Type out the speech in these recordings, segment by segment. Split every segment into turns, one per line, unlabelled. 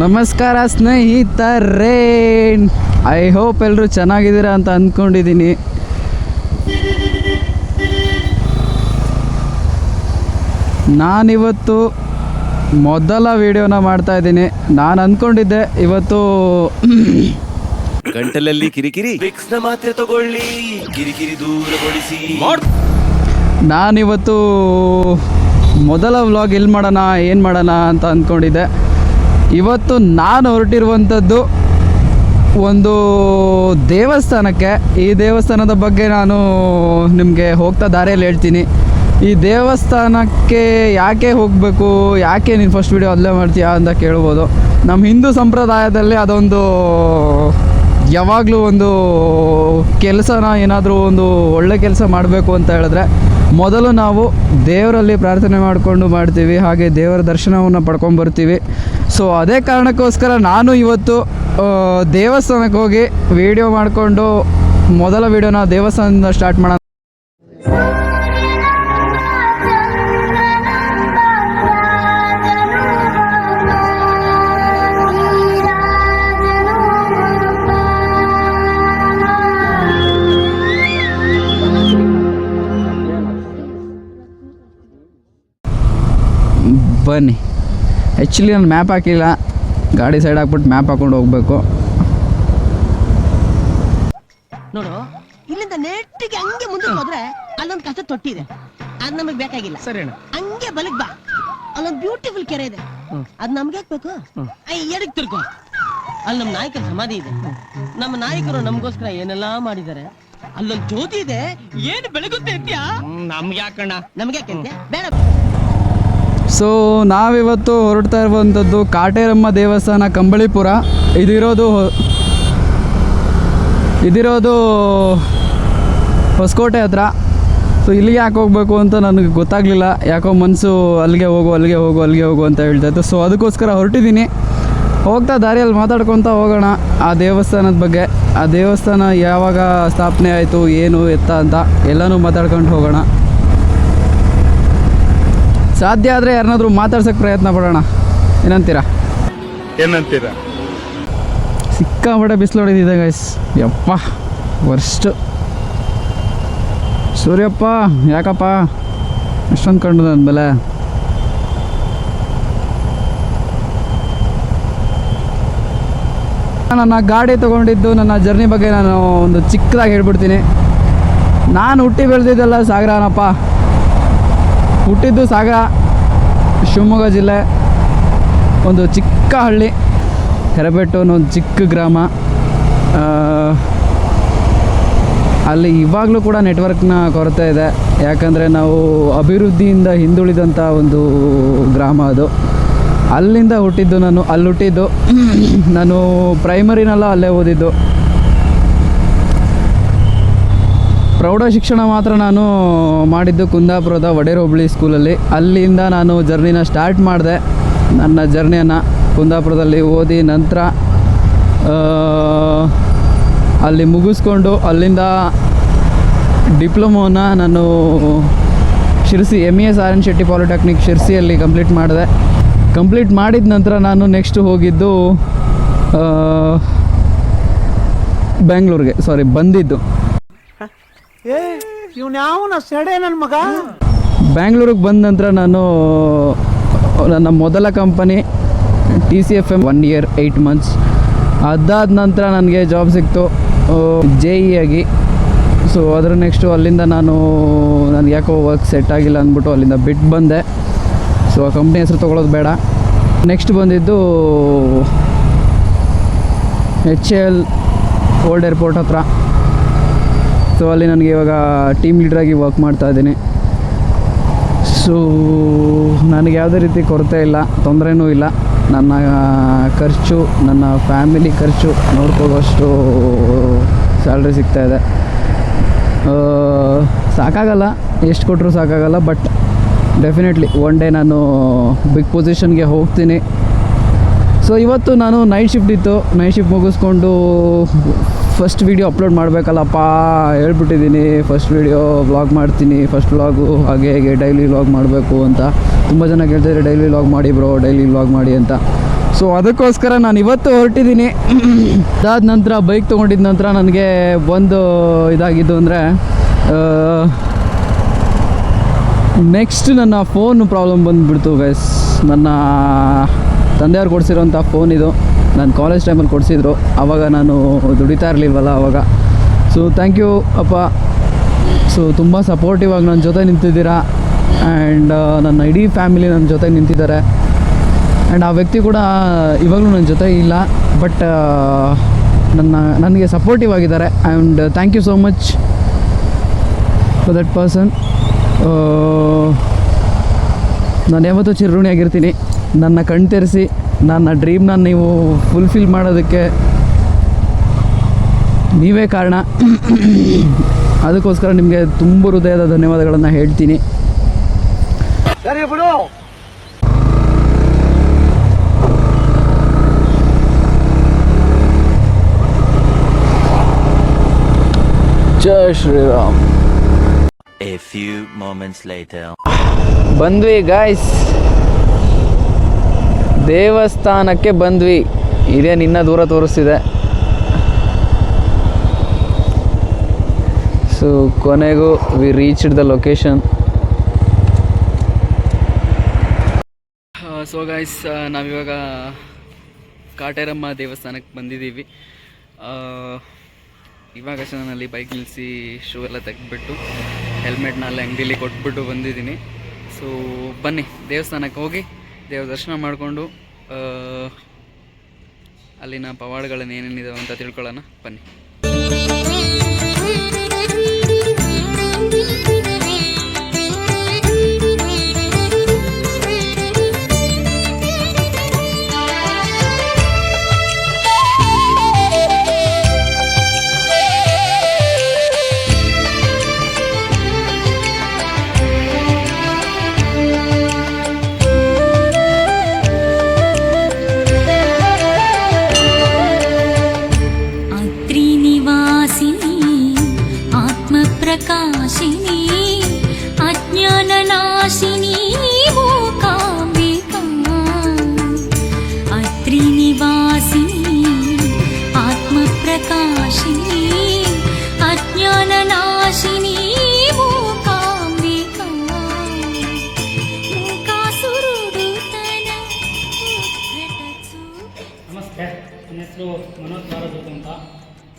ನಮಸ್ಕಾರ ಸ್ನೇಹಿತರೇ. I hope ಎಲ್ಲರೂ ಚೆನ್ನಾಗಿದ್ದೀರಾ ಅಂತ ಅಂದ್ಕೊಂಡಿದ್ದೀನಿ ನಾನಿವತ್ತು ಮೊದಲ ವಿಡಿಯೋನ ಮಾಡ್ತಾ ಇದ್ದೀನಿ. ನಾನು ಅಂದ್ಕೊಂಡಿದ್ದೆ ಇವತ್ತು
ಗಂಟಲಲ್ಲಿ ಕಿರಿಕಿರಿ. ಮಾತ್ರೆ ತಗೊಳ್ಳಿ. ಕಿರಿಕಿರಿ ದೂರಗೊಳಿಸಿ.
ನಾನಿವತ್ತು ಮೊದಲ ವ್ಲಾಗ್ ಎಲ್ಲಿ ಮಾಡೋಣ ಏನು ಮಾಡೋಣ ಅಂತ ಅಂದ್ಕೊಂಡಿದ್ದೆ ಇವತ್ತು ನಾನು ಹೊರಟಿರುವಂಥದ್ದು ಒಂದು ದೇವಸ್ಥಾನಕ್ಕೆ. ಈ ದೇವಸ್ಥಾನದ ಬಗ್ಗೆ ನಾನು ನಿಮಗೆ ಹೋಗ್ತಾ ದಾರಿಯಲ್ಲಿ ಹೇಳ್ತೀನಿ. ಈ ದೇವಸ್ಥಾನಕ್ಕೆ ಯಾಕೆ ಹೋಗಬೇಕು, ಯಾಕೆ ನೀನು ಫಸ್ಟ್ ವಿಡಿಯೋ ಅಲ್ಲೇ ಮಾಡ್ತೀಯಾ ಅಂತ ಕೇಳ್ಬೋದು. ನಮ್ಮ ಹಿಂದೂ ಸಂಪ್ರದಾಯದಲ್ಲಿ ಅದೊಂದು ಯಾವಾಗಲೂ ಒಂದು ಕೆಲಸನ ಏನಾದರೂ ಒಂದು ಒಳ್ಳೆ ಕೆಲಸ ಮಾಡಬೇಕು ಅಂತ ಹೇಳಿದ್ರೆ ಮೊದಲು ನಾವು ದೇವರಲ್ಲಿ ಪ್ರಾರ್ಥನೆ ಮಾಡಿಕೊಂಡು ಮಾಡ್ತೀವಿ, ಹಾಗೆ ದೇವರ ದರ್ಶನವನ್ನು ಪಡ್ಕೊಂಬರ್ತೀವಿ ಸೊ ಅದೇ ಕಾರಣಕ್ಕೋಸ್ಕರ ನಾನು ಇವತ್ತು ದೇವಸ್ಥಾನಕ್ಕೆ ಹೋಗಿ ವಿಡಿಯೋ ಮಾಡಿಕೊಂಡು ಮೊದಲ ವಿಡಿಯೋನ ದೇವಸ್ಥಾನದಿಂದ ಸ್ಟಾರ್ಟ್ ಮಾಡೋಣ. ಬನ್ನಿ. ಆ್ಯಕ್ಚುಲಿ ನಾನು ಮ್ಯಾಪ್ ಹಾಕಿಲ್ಲ. ಗಾಡಿ ಸೈಡ್ ಹಾಕ್ಬಿಟ್ಟು ಮ್ಯಾಪ್ ಹಾಕೊಂಡು ಹೋಗಬೇಕು.
ನೋಡು ಇಲ್ಲಿಂದ ನೆಟ್ಟಿಗೆ ಹಂಗೆ ಮುಂದೆ ಹೋದ್ರೆ ಅಲ್ಲೊಂದು ಕಸ ತೊಟ್ಟಿದೆ. ಅದ್ ನಮಗ್ ಬೇಕಾಗಿಲ್ಲ.
ಸರಿ ಅಣ್ಣ.
ಹಂಗೆ ಬಲಕ್ ಬಾ. ಅಲ್ಲೊಂದು ಬ್ಯೂಟಿಫುಲ್ ಕೆರೆ ಇದೆ. ಅದು ನಮ್ಗೆ ಯಾಕ್ ಬೇಕು? ಎಡಕ್ ತಿರ್ಕೋ ಅಲ್ಲಿ ನಮ್ಮ ನಾಯಕರ ಸಮಾಧಿ ಇದೆ. ನಮ್ಮ ನಾಯಕರು ನಮಗೋಸ್ಕರ ಏನೆಲ್ಲಾ ಮಾಡಿದ್ದಾರೆ. ಅಲ್ಲೊಂದು ಜ್ಯೋತಿ ಇದೆ. ಏನು ಬೆಳಗುತ್ತೆ ಅಂತ್ಯಾ ನಮ್ಗೆ ಯಾಕಣ್ಣ? ನಮ್ಗೆ ಯಾಕೆ ಬೇಡ.
ಸೊ ನಾವಿವತ್ತು ಹೊರಡ್ತಾ ಇರುವಂಥದ್ದು ಕಾಟೇರಮ್ಮ ದೇವಸ್ಥಾನ ಕಂಬಳಿಪುರ. ಇದಿರೋದು ಇದಿರೋದು ಹೊಸಕೋಟೆ ಹತ್ರ. ಸೊ ಇಲ್ಲಿಗೆ ಯಾಕೆ ಹೋಗಬೇಕು ಅಂತ ನನಗೆ ಗೊತ್ತಾಗಲಿಲ್ಲ. ಯಾಕೋ ಮನಸ್ಸು ಅಲ್ಲಿಗೆ ಹೋಗು ಅಲ್ಲಿಗೆ ಹೋಗು ಅಲ್ಲಿಗೆ ಹೋಗು ಅಂತ ಹೇಳ್ತಾ ಇತ್ತು. ಸೊ ಅದಕ್ಕೋಸ್ಕರ ಹೊರಟಿದ್ದೀನಿ. ಹೋಗ್ತಾ ದಾರಿಯಲ್ಲಿ ಮಾತಾಡ್ಕೊತ ಹೋಗೋಣ ಆ ದೇವಸ್ಥಾನದ ಬಗ್ಗೆ. ಆ ದೇವಸ್ಥಾನ ಯಾವಾಗ ಸ್ಥಾಪನೆ ಆಯಿತು, ಏನು ಎತ್ತ ಅಂತ ಎಲ್ಲನೂ ಮಾತಾಡ್ಕೊಂಡು ಹೋಗೋಣ. ಸಾಧ್ಯ ಆದರೆ ಯಾರನ್ನಾದರೂ ಮಾತಾಡ್ಸೋಕ್ಕೆ ಪ್ರಯತ್ನ ಪಡೋಣ. ಏನಂತೀರಾ?
ಏನಂತೀರಾ?
ಸಿಕ್ಕಾಪಟ್ಟೆ ಬಿಸಿಲು ಹೊಡೆದಿದೆ ಗೈಸ್ ಯಪ್ಪ ವರ್ಸ್ಟ್ ಸೂರ್ಯಪ್ಪ ಯಾಕಪ್ಪ? ಎಷ್ಟೊಂದು ಕಂಡು ಅಂದಮೇಲೆ ನನ್ನ ಗಾಡಿ ತೊಗೊಂಡಿದ್ದು ನನ್ನ ಜರ್ನಿ ಬಗ್ಗೆ ನಾನು ಒಂದು ಚಿಕ್ಕದಾಗಿ ಹೇಳ್ಬಿಡ್ತೀನಿ. ನಾನು ಹುಟ್ಟಿ ಬೆಳೆದಿದ್ದೆಲ್ಲ ಸಾಗರನಪ್ಪ ಹುಟ್ಟಿದ್ದು ಸಾಗರ, ಶಿವಮೊಗ್ಗ ಜಿಲ್ಲೆ, ಒಂದು ಚಿಕ್ಕ ಹಳ್ಳಿ ಕೆರೆಬೆಟ್ಟು ಅನ್ನೋ ಒಂದು ಚಿಕ್ಕ ಗ್ರಾಮ. ಅಲ್ಲಿ ಇವಾಗಲೂ ಕೂಡ ನೆಟ್ವರ್ಕ್ನ ಕೊರತೆ ಇದೆ. ಯಾಕಂದರೆ ನಾವು ಅಭಿವೃದ್ಧಿಯಿಂದ ಹಿಂದುಳಿದಂಥ ಒಂದು ಗ್ರಾಮ ಅದು. ಅಲ್ಲಿಂದ ಹುಟ್ಟಿದ್ದು ನಾನು ಅಲ್ಲಿ ಹುಟ್ಟಿದ್ದು ನಾನು ಪ್ರೈಮರಿನೆಲ್ಲ ಅಲ್ಲೇ ಓದಿದ್ದು. ಪ್ರೌಢ ಶಿಕ್ಷಣ ಮಾತ್ರ ನಾನು ಮಾಡಿದ್ದು ಕುಂದಾಪುರದ ವಡೇರ್ ಹೋಬಳಿ ಸ್ಕೂಲಲ್ಲಿ. ಅಲ್ಲಿಂದ ನಾನು ಜರ್ನಿನ ಸ್ಟಾರ್ಟ್ ಮಾಡಿದೆ. ನನ್ನ ಜರ್ನಿಯನ್ನು ಕುಂದಾಪುರದಲ್ಲಿ ಓದಿ ನಂತರ ಅಲ್ಲಿ ಮುಗಿಸ್ಕೊಂಡು ಅಲ್ಲಿಂದ ಡಿಪ್ಲೊಮೋನ ನಾನು Sirsi M E S R N Shetty polytechnic ಶಿರ್ಸಿಯಲ್ಲಿ complete ಮಾಡಿದೆ. ಕಂಪ್ಲೀಟ್ ಮಾಡಿದ ನಂತರ ನಾನು ನೆಕ್ಸ್ಟ್ ಹೋಗಿದ್ದು ಬೆಂಗಳೂರಿಗೆ ಸಾರಿ ಬಂದಿದ್ದು. ಬ್ಯಾಂಗ್ಳೂರಿಗೆ ಬಂದ ನಂತರ ನಾನು, ನನ್ನ ಮೊದಲ company T C F M one year eight months ಅದಾದ ನಂತರ ನನಗೆ ಜಾಬ್ ಸಿಕ್ತು ಜೆ ಇ ಆಗಿ. ಸೊ ಅದರ ನೆಕ್ಸ್ಟು ಅಲ್ಲಿಂದ ನಾನು, ನನಗೆ ಯಾಕೋ ವರ್ಕ್ ಸೆಟ್ ಆಗಿಲ್ಲ ಅಂದ್ಬಿಟ್ಟು ಅಲ್ಲಿಂದ ಬಿಟ್ಟು ಬಂದೆ. ಸೊ ಆ ಕಂಪ್ನಿ ಹೆಸರು ತೊಗೊಳೋದು ಬೇಡ. ನೆಕ್ಸ್ಟ್ ಬಂದಿದ್ದು ಎಚ್ ಎಲ್ ಓಲ್ಡ್ ಏರ್ಪೋರ್ಟ್ ಹತ್ರ. ಸೊ ಅಲ್ಲಿ ನನಗೆ ಇವಾಗ ಟೀಮ್ ಲೀಡ್ರಾಗಿ ವರ್ಕ್ ಮಾಡ್ತಾ ಇದ್ದೀನಿ. ಸೊ ನನಗೆ ಯಾವುದೇ ರೀತಿ ಕೊರತೆ ಇಲ್ಲ, ತೊಂದರೆನೂ ಇಲ್ಲ. ನನ್ನ ಖರ್ಚು, ನನ್ನ ಫ್ಯಾಮಿಲಿ ಖರ್ಚು ನೋಡ್ಕೊಳ್ಳುವಷ್ಟು ಸ್ಯಾಲ್ರಿ ಸಿಗ್ತಾಯಿದೆ ಸಾಕಾಗಲ್ಲ, ಎಷ್ಟು ಕೊಟ್ಟರು ಸಾಕಾಗಲ್ಲ ಬಟ್ ಡೆಫಿನೆಟ್ಲಿ ಒನ್ ಡೇ ನಾನು ಬಿಗ್ ಪೊಸಿಷನ್ಗೆ ಹೋಗ್ತೀನಿ. ಸೊ ಇವತ್ತು ನಾನು ನೈಟ್ ಶಿಫ್ಟ್ ಇತ್ತು. ನೈಟ್ ಶಿಫ್ಟ್ ಮುಗಿಸ್ಕೊಂಡು ಫಸ್ಟ್ ವೀಡಿಯೋ ಅಪ್ಲೋಡ್ ಮಾಡಬೇಕಲ್ಲಪ್ಪ ಹೇಳ್ಬಿಟ್ಟಿದ್ದೀನಿ ಫಸ್ಟ್ ವೀಡಿಯೋ ವ್ಲಾಗ್ ಮಾಡ್ತೀನಿ ಫಸ್ಟ್ ವ್ಲಾಗು ಹಾಗೆ ಹೇಗೆ ಡೈಲಿ ವ್ಲಾಗ್ ಮಾಡಬೇಕು ಅಂತ. ತುಂಬ ಜನ ಕೇಳ್ತಿದ್ದಾರೆ ಡೈಲಿ ವ್ಲಾಗ್ ಮಾಡಿ ಬ್ರೋ ಡೈಲಿ ವ್ಲಾಗ್ ಮಾಡಿ ಅಂತ. ಸೊ ಅದಕ್ಕೋಸ್ಕರ ನಾನು ಇವತ್ತು ಹೊರಟಿದ್ದೀನಿ ಅದಾದ ನಂತರ ಬೈಕ್ ತೊಗೊಂಡಿದ್ದ ನಂತರ ನನಗೆ ಒಂದು ಇದಾಗಿದ್ದು ಅಂದರೆ ನೆಕ್ಸ್ಟ್ ನನ್ನ ಫೋನ್ ಪ್ರಾಬ್ಲಮ್ ಬಂದುಬಿಡ್ತು ಗೈಸ್ ನನ್ನ ತಂದೆಯವ್ರು ಕೊಡಿಸಿರೋಂಥ ಫೋನ್ ಇದು. ನಾನು ಕಾಲೇಜ್ ಟೈಮಲ್ಲಿ ಕೊಡಿಸಿದ್ರು ಆವಾಗ ನಾನು ದುಡಿತಾ ಇರಲಿಲ್ವಲ್ಲ ಆವಾಗ ಸೊ ಥ್ಯಾಂಕ್ ಯು ಅಪ್ಪ. ಸೊ ತುಂಬ ಸಪೋರ್ಟಿವ್ ಆಗಿ ನನ್ನ ಜೊತೆ ನಿಂತಿದ್ದೀರಾ. ಆ್ಯಂಡ್ ನನ್ನ ಇಡೀ ಫ್ಯಾಮಿಲಿ ನನ್ನ ಜೊತೆ ನಿಂತಿದ್ದಾರೆ. ಆ್ಯಂಡ್ ಆ ವ್ಯಕ್ತಿ ಕೂಡ ಇವಾಗಲೂ ನನ್ನ ಜೊತೆ ಇಲ್ಲ ಬಟ್ ನನ್ನ, ನನಗೆ ಸಪೋರ್ಟಿವ್ ಆಗಿದ್ದಾರೆ. And thank you so much for that person ನಾನು ಯಾವತ್ತೂ ಚಿರುಣಿಯಾಗಿರ್ತೀನಿ ನನ್ನ ಕಣ್ ತೆರೆಸಿ ನನ್ನ ಡ್ರೀಮ್ನ ನೀವು ಫುಲ್ಫಿಲ್ ಮಾಡೋದಕ್ಕೆ ನೀವೇ ಕಾರಣ. ಅದಕ್ಕೋಸ್ಕರ ನಿಮಗೆ ತುಂಬ ಹೃದಯದ ಧನ್ಯವಾದಗಳನ್ನು ಹೇಳ್ತೀನಿ. ಜಯ Shriram.
A few moments later.
ಬಂದ್ವಿ ಗಾಯ್ಸ್ ದೇವಸ್ಥಾನಕ್ಕೆ ಬಂದ್ವಿ. ಇದೇ ನಿನ್ನ ದೂರ ತೋರಿಸ್ತಿದೆ. ಸೊ ಕೊನೆಗೂ we reached the location so guys ನಾವಿವಾಗ ಕಾಟೇರಮ್ಮ ದೇವಸ್ಥಾನಕ್ಕೆ ಬಂದಿದ್ದೀವಿ. ಆ, ಇವಾಗ ಚೆನ್ನಲ್ಲಿ ಬೈಕ್ ನಿಲ್ಲಿಸಿ ಶೂ ಎಲ್ಲ ತೆಗೆದ್ಬಿಟ್ಟು ಹೆಲ್ಮೆಟ್ನ ಅಲ್ಲಿ ಅಂಗಡಿಲಿ ಕೊಟ್ಬಿಟ್ಟು ಬಂದಿದ್ದೀನಿ. ಸೊ ಬನ್ನಿ ದೇವಸ್ಥಾನಕ್ಕೆ ಹೋಗಿ. ದೇವ್ರ ದರ್ಶನ ಮಾಡಿಕೊಂಡು ಅಲ್ಲಿನ ಪವಾಡಗಳನ್ನ ಏನೇನಿದಾವೆ ಅಂತ ತಿಳ್ಕೊಳ್ಳೋಣ. ಬನ್ನಿ.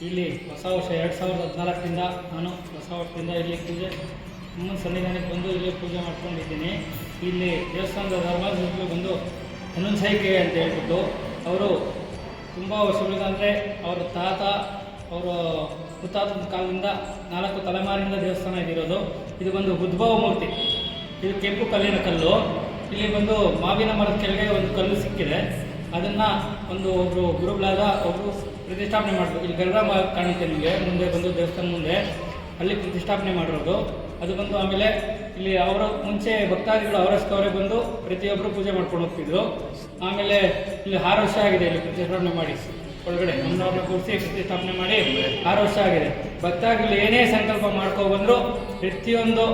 ಇಲ್ಲಿ ಹೊಸ ವರ್ಷ ಎರಡು ಸಾವಿರದ ಹದಿನಾಲ್ಕರಿಂದ ನಾನು ಹೊಸ ವರ್ಷದಿಂದ ಇಲ್ಲಿ ಪೂಜೆ, ಅಮ್ಮನ ಸನ್ನಿಧಾನಕ್ಕೆ ಬಂದು ಇಲ್ಲಿ ಪೂಜೆ ಮಾಡ್ಕೊಂಡಿದ್ದೀನಿ. ಇಲ್ಲಿ ದೇವಸ್ಥಾನದ ಧರ್ಮಾಧಿಕಾರಿಗಳು ಬಂದು ಹನ್ನೊಂದು ಸೈಕೆ ಅಂತ ಹೇಳ್ಬಿಟ್ಟು ಅವರು ತುಂಬ ವರ್ಷಗಳಿಂದ ಅಂದರೆ ಅವರ ತಾತ, ಅವರ ಮುತ್ತಾತನ ಕಾಲದಿಂದ ನಾಲ್ಕು ತಲೆಮಾರಿನಿಂದ ದೇವಸ್ಥಾನ ಇದಿರೋದು. ಇದು ಬಂದು ಉದ್ಭವ ಮೂರ್ತಿ. ಇದು ಕೆಂಪು ಕಲ್ಲಿನ ಕಲ್ಲು. ಇಲ್ಲಿ ಬಂದು ಮಾವಿನ ಮರದ ಕೆಳಗೆ ಒಂದು ಕಲ್ಲು ಸಿಕ್ಕಿದೆ. ಅದನ್ನು ಒಂದು ಒಬ್ಬರು ಗುರುಗಳಾದ ಒಬ್ರು ಪ್ರತಿಷ್ಠಾಪನೆ ಮಾಡಬೇಕು. ಇಲ್ಲಿ ಗರುಡ ಮ- ಕಾಣುತ್ತೆ ನಿಮಗೆ. ಮುಂದೆ ಬಂದು ದೇವಸ್ಥಾನ ಮುಂದೆ. ಅಲ್ಲಿ ಪ್ರತಿಷ್ಠಾಪನೆ ಮಾಡಿರೋದು. ಅದು ಬಂದು ಆಮೇಲೆ ಇಲ್ಲಿ ಅವರು ಮುಂಚೆ ಭಕ್ತಾದಿಗಳು ಅವರಷ್ಟವರೇ ಬಂದು ಪ್ರತಿಯೊಬ್ಬರು ಪೂಜೆ ಮಾಡ್ಕೊಂಡು ಹೋಗ್ತಿದ್ರು. ಆಮೇಲೆ ಇಲ್ಲಿ ಆರು ವರ್ಷ ಆಗಿದೆ ಇಲ್ಲಿ ಪ್ರತಿಷ್ಠಾಪನೆ ಮಾಡಿ. ಒಳಗಡೆ ನಮ್ಮವ್ರನ್ನ ಕೂರಿಸಿ ಪ್ರತಿಷ್ಠಾಪನೆ ಮಾಡಿ ಆರು ವರ್ಷ ಆಗಿದೆ. ಭಕ್ತಾದಿಗಳು ಏನೇ ಸಂಕಲ್ಪ ಮಾಡ್ಕೊಬಂದ್ರು ಪ್ರತಿಯೊಂದು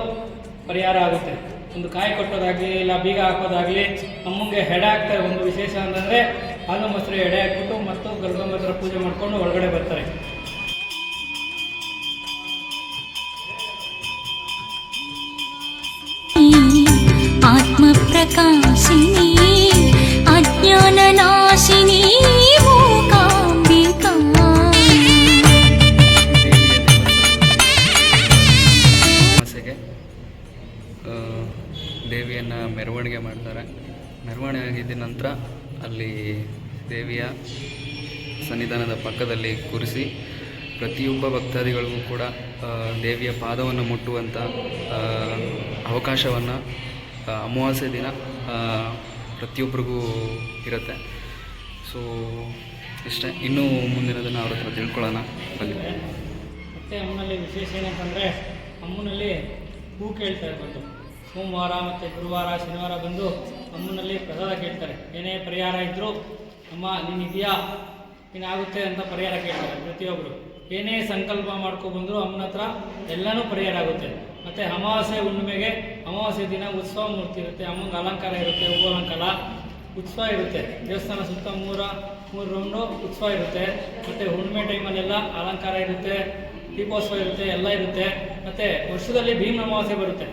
ಪರಿಹಾರ ಆಗುತ್ತೆ. ಒಂದು ಕಾಯಿ ಕೊಟ್ಟೋದಾಗಲಿ ಇಲ್ಲ ಬೀಗ ಹಾಕೋದಾಗಲಿ, ಅಮ್ಮಂಗೆ ಹೆಡ್ ಆಗ್ತಾರೆ ಒಂದು ವಿಶೇಷ ಅಂತಂದ್ರೆ ಹಾಲು ಮೊಸರು ಎಡೆ ಹಾಕ್ಬಿಟ್ಟು ಮತ್ತು ಗರ್ಗಮ್ಮ ಹತ್ರ ಪೂಜೆ ಮಾಡ್ಕೊಂಡು ಒಳಗಡೆ ಬರ್ತಾರೆ
आत्मप्रकाशिनी अज्ञाननाशिनी मूकाम्बिका
ಅಮಾವಾಸ್ಯೆಗೆ ದೇವಿಯನ್ನು ಮೆರವಣಿಗೆ ಮಾಡ್ತಾರೆ ಮೆರವಣಿಗೆ ಆಗಿದ್ದ ನಂತರ ಅಲ್ಲಿ ದೇವಿಯ ಸನ್ನಿಧಾನದ ಪಕ್ಕದಲ್ಲಿ ಕೂರಿಸಿ ಪ್ರತಿಯೊಬ್ಬ ಭಕ್ತಾದಿಗಳಿಗೂ ಕೂಡ ದೇವಿಯ ಪಾದವನ್ನು ಮುಟ್ಟುವಂಥ ಅವಕಾಶವನ್ನು ಅಮಾವಾಸ್ಯೆ ದಿನ ಪ್ರತಿಯೊಬ್ಬರಿಗೂ ಇರುತ್ತೆ. ಸೊ ಇಷ್ಟೇ. ಇನ್ನೂ ಮುಂದಿನ ದಿನ ಅವ್ರ ಹತ್ರ ತಿಳ್ಕೊಳ್ಳೋಣ. ಬನ್ನಿ.
ಮತ್ತೆ ಅಮ್ಮನಲ್ಲಿ ವಿಶೇಷ ಏನಂತಂದರೆ, ಅಮ್ಮನಲ್ಲಿ ಹೂ ಕೇಳ್ತಾರೆ ಬಂದು ಸೋಮವಾರ ಮತ್ತು ಗುರುವಾರ, ಶನಿವಾರ ಬಂದು ಅಮ್ಮನಲ್ಲಿ ಪ್ರಸಾದ ಕೇಳ್ತಾರೆ. ಏನೇ ಪರಿಹಾರ ಇದ್ದರೂ ಅಮ್ಮ, ನೀನು ಇದೆಯಾ? ನೀನಾಗುತ್ತೆ ಅಂತ ಪರಿಹಾರ ಕೇಳ್ತಾರೆ ಪ್ರತಿಯೊಬ್ಬರು ಏನೇ ಸಂಕಲ್ಪ ಮಾಡ್ಕೊ ಬಂದರೂ ಅಮ್ಮನ ಹತ್ರ ಎಲ್ಲನೂ ಪರಿಹಾರ ಆಗುತ್ತೆ. ಮತ್ತು ಅಮಾವಾಸ್ಯೆ ಹುಣ್ಣಿಮೆಗೆ ಅಮಾವಾಸ್ಯೆ ದಿನ ಉತ್ಸವ ಮೂರ್ತಿ ಇರುತ್ತೆ. ಅಮ್ಮಂಗೆ ಅಲಂಕಾರ ಇರುತ್ತೆ ಹೂ ಅಲಂಕಾರ,
ಉತ್ಸವ ಇರುತ್ತೆ. ದೇವಸ್ಥಾನ ಸುತ್ತ ಮೂರ ಮೂರು ರೌಂಡು ಉತ್ಸವ ಇರುತ್ತೆ. ಮತ್ತು ಹುಣ್ಣಿಮೆ ಟೈಮಲ್ಲೆಲ್ಲ ಅಲಂಕಾರ ಇರುತ್ತೆ, ದೀಪೋತ್ಸವ ಇರುತ್ತೆ, ಎಲ್ಲ ಇರುತ್ತೆ. ಮತ್ತು ವರ್ಷದಲ್ಲಿ ಭೀಮ ಅಮಾವಾಸ್ಯೆ ಬರುತ್ತೆ.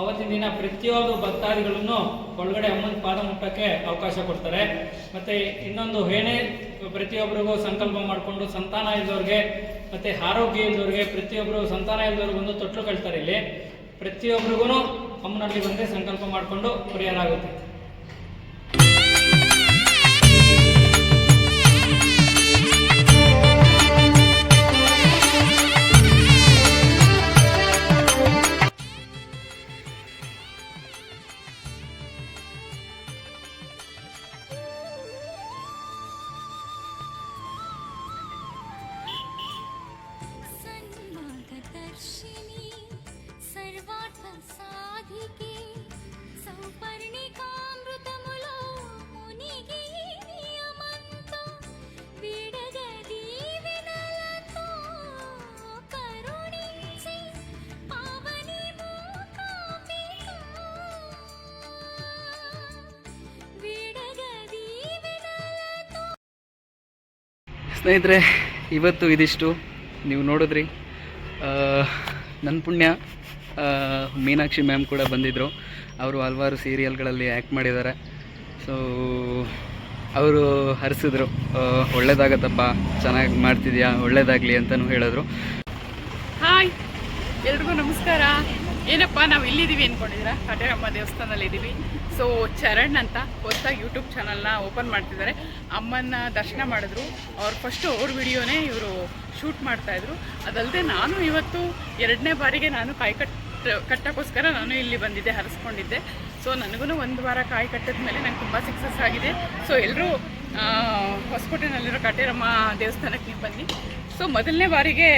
ಅವತ್ತಿನ ದಿನ ಪ್ರತಿಯೊಂದು ಭಕ್ತಾದಿಗಳನ್ನು ಒಳಗಡೆ ಅಮ್ಮನ ಪಾದ ಮುಟ್ಟಕ್ಕೆ ಅವಕಾಶ ಕೊಡ್ತಾರೆ. ಮತ್ತು ಇನ್ನೊಂದು ಏನೇ ಪ್ರತಿಯೊಬ್ಬರಿಗೂ ಸಂಕಲ್ಪ ಮಾಡಿಕೊಂಡು ಸಂತಾನ ಇದ್ದವ್ರಿಗೆ ಮತ್ತು ಆರೋಗ್ಯ ಇದ್ದವ್ರಿಗೆ ಪ್ರತಿಯೊಬ್ಬರು ಸಂತಾನ ಇದ್ದವ್ರಿಗೆ ಒಂದು ತೊಟ್ಟು ಕಳ್ತಾರೆ ಇಲ್ಲಿ. ಪ್ರತಿಯೊಬ್ಬರಿಗೂ ಅಮ್ಮನಲ್ಲಿ ಬಂದೇ ಸಂಕಲ್ಪ ಮಾಡಿಕೊಂಡು ಪರಿಹಾರ ಆಗುತ್ತೆ.
ಸ್ನೇಹಿತರೆ, ಇವತ್ತು ಇದಿಷ್ಟು. ನೀವು ನೋಡಿದ್ರಿ ನನ್ನ ಪುಣ್ಯ ಮೀನಾಕ್ಷಿ ಮ್ಯಾಮ್ ಕೂಡ ಬಂದಿದ್ದರು ಅವರು ಹಲವಾರು ಸೀರಿಯಲ್ಗಳಲ್ಲಿ ಆ್ಯಕ್ಟ್ ಮಾಡಿದ್ದಾರೆ. ಸೊ, ಅವರು ಹರಿಸಿದ್ರು ಒಳ್ಳೇದಾಗತ್ತಪ್ಪ, ಚೆನ್ನಾಗಿ ಮಾಡ್ತಿದ್ಯಾ, ಒಳ್ಳೇದಾಗಲಿ ಅಂತಲೂ ಹೇಳಿದ್ರು.
ಹಾಯ್, ಎಲ್ರಿಗೂ ನಮಸ್ಕಾರ. ಏನಪ್ಪ, ನಾವು ಇಲ್ಲಿದ್ದೀವಿ ಅಂದ್ಕೊಂಡಿದ್ದೀರಾ ಕಟೇರಮ್ಮ ದೇವಸ್ಥಾನದಲ್ಲಿ ಇದ್ದೀವಿ ಸೊ ಚರಣ್ ಅಂತ ಹೊಸದಾಗಿ ಯೂಟ್ಯೂಬ್ ಚಾನಲ್ನ ಓಪನ್ ಮಾಡ್ತಿದ್ದಾರೆ. ಅಮ್ಮನ ದರ್ಶನ ಮಾಡಿದ್ರು. ಅವ್ರು ಫಸ್ಟು ಅವ್ರ ವಿಡಿಯೋನೇ ಇವರು ಶೂಟ್ ಮಾಡ್ತಾಯಿದ್ರು ಅದಲ್ಲದೆ ನಾನು ಇವತ್ತು ಎರಡನೇ ಬಾರಿಗೆ ನಾನು ಕಾಯಿ ಕಟ್, ಕಟ್ಟೋಕ್ಕೋಸ್ಕರ ನಾನು ಇಲ್ಲಿ ಬಂದಿದ್ದೆ, ಹರಿಸ್ಕೊಂಡಿದ್ದೆ. ಸೊ ನನಗೂ ಒಂದು ವಾರ ಕಾಯಿ ಕಟ್ಟಿದ ಮೇಲೆ ನಂಗೆ ತುಂಬ ಸಕ್ಸಸ್ ಆಗಿದೆ. ಸೊ ಎಲ್ಲರೂ ಹೊಸಕೋಟೆನಲ್ಲಿರೋ ಕಟೇರಮ್ಮ ದೇವಸ್ಥಾನಕ್ಕೆ ಬನ್ನಿ. ಸೊ ಮೊದಲನೇ ಬಾರಿಗೆ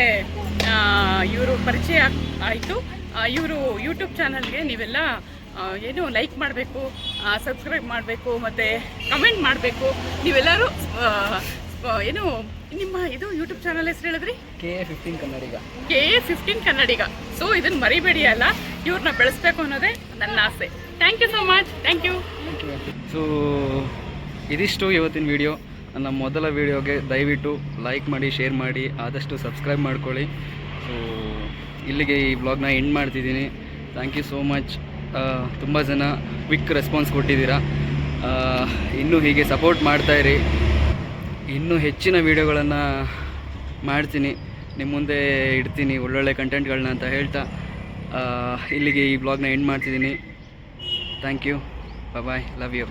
ಇವರು ಪರಿಚಯ ಆಯಿತು. ಇವರು ಯೂಟ್ಯೂಬ್ ಚಾನಲ್ಗೆ ನೀವೆಲ್ಲ ಏನು ಲೈಕ್ ಮಾಡಬೇಕು ಸಬ್ಸ್ಕ್ರೈಬ್ ಮಾಡಬೇಕು ಮತ್ತು ಕಮೆಂಟ್ ಮಾಡಬೇಕು ನೀವೆಲ್ಲರೂ ಏನು ನಿಮ್ಮ ಇದು ಯೂಟ್ಯೂಬ್ ಚಾನಲ್ ಹೆಸರು ಹೇಳಿದ್ರಿ?
K A fifteen Kannadiga.
K A fifteen Kannadiga. So ಇದನ್ನು ಮರಿಬೇಡಿ ಅಲ್ಲ ಇವ್ರನ್ನ ಬೆಳೆಸ್ಬೇಕು ಅನ್ನೋದೇ ನನ್ನ ಆಸೆ. Thank you so much thank you
so ಇದಿಷ್ಟು ಇವತ್ತಿನ ವಿಡಿಯೋ ನನ್ನ ಮೊದಲ ವಿಡಿಯೋಗೆ ದಯವಿಟ್ಟು ಲೈಕ್ ಮಾಡಿ ಶೇರ್ ಮಾಡಿ ಆದಷ್ಟು ಸಬ್ಸ್ಕ್ರೈಬ್ ಮಾಡ್ಕೊಳ್ಳಿ. ಸೊ ಇಲ್ಲಿಗೆ ಈ ಬ್ಲಾಗ್ನ ಎಂಡ್ ಮಾಡ್ತಿದ್ದೀನಿ. ಥ್ಯಾಂಕ್ ಯು ಸೋ ಮಚ್ ತುಂಬ ಜನ ಕ್ವಿಕ್ ರೆಸ್ಪಾನ್ಸ್ ಕೊಟ್ಟಿದ್ದೀರಾ. ಇನ್ನೂ ಹೀಗೆ ಸಪೋರ್ಟ್ ಮಾಡ್ತಾಯಿರಿ ಇನ್ನೂ ಹೆಚ್ಚಿನ ವೀಡಿಯೋಗಳನ್ನು ಮಾಡ್ತೀನಿ. ನಿಮ್ಮ ಮುಂದೆ ಇಡ್ತೀನಿ ಒಳ್ಳೊಳ್ಳೆ ಕಂಟೆಂಟ್ಗಳನ್ನ ಅಂತ ಹೇಳ್ತಾ. ಇಲ್ಲಿಗೆ ಈ ಬ್ಲಾಗ್ನ ಎಂಡ್ ಮಾಡ್ತಿದ್ದೀನಿ. Thank you bye love you